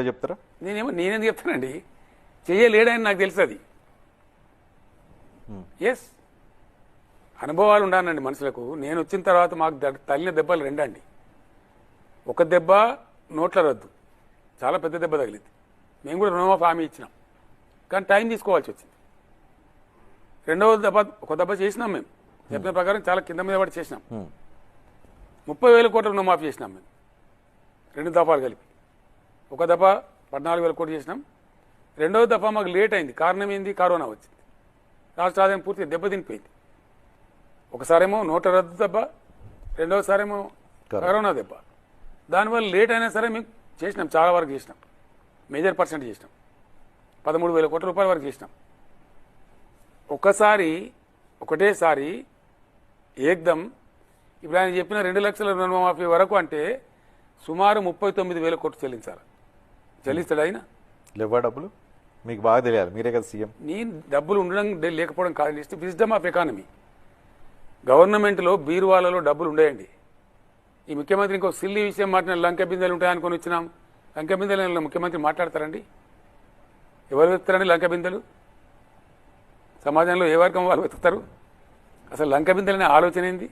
చెప్తారా? నేనేమో నేనేం చెప్తానండి? చెయ్యలేడని నాకు తెలుసు అది ఎస్ అనుభవాలు ఉండాలండి మనుషులకు. నేను వచ్చిన తర్వాత మాకు తగిలిన దెబ్బలు రెండండి. ఒక దెబ్బ నోట్ల రద్దు. చాలా పెద్ద దెబ్బ తగిలింది. మేము కూడా రుణమాఫీ హామీ ఇచ్చినాం. కానీ టైం తీసుకోవాల్సి వచ్చింది. రెండవ దెబ్బ ఒక దెబ్బ చేసినాం మేము. చెప్పిన ప్రకారం చాలా కింద మీద పడి చేసినాం. ముప్పై వేల కోట్ల రుణమాఫీ చేసినాం మేము. రెండు దఫాలు కలిపి. ఒక దఫా పద్నాలుగు వేల కోట్లు చేసినాం. రెండవ దఫా మాకు లేట్ అయింది. కారణం ఏంది? కరోనా వచ్చింది. రాష్ట్ర ఆదాయం పూర్తిగా దెబ్బతినిపోయింది. ఒకసారేమో నోట్ల రద్దు దెబ్బ రెండవసారేమో కరోనా. దెబ్బ. దానివల్ల లేట్ అయినా సరే మేము చేసినాం చాలా వరకు చేసినాం. మేజర్ పర్సెంట్ చేసినాం. పదమూడు వేల కోట్ల రూపాయల వరకు చేసినాం. ఒక్కసారి ఒకటేసారి ఏకదం ఇప్పుడు ఆయన చెప్పిన రెండు లక్షల రుణమాఫీ వరకు అంటే సుమారు ముప్పై తొమ్మిది వేల కోట్లు చెల్లించాలి. చెల్లిస్తాడు ఆయన లేవా డబ్బులు? మీకు బాగా తెలియాలి మీరే కదా సీఎం. నేను డబ్బులు ఉండడం లేకపోవడం కాదు ఇస్ట్ విజ్డమ్ ఆఫ్ ఎకానమీ గవర్నమెంట్లో బీరువాలలో డబ్బులు ఉండేయండి. ఈ ముఖ్యమంత్రి ఇంకో సిల్లి విషయం మాట్లాడిన లంక బిందెలు ఉంటాయి అనుకొని వచ్చినాం. లంక బిందెలు ముఖ్యమంత్రి మాట్లాడతారండి? ఎవరు వెతుకుతారండి లంక బిందెలు? సమాజంలో ఏ వర్గం వాళ్ళు వెతుకుతారు? అసలు లంక బిందెలనే ఆలోచన ఏంది?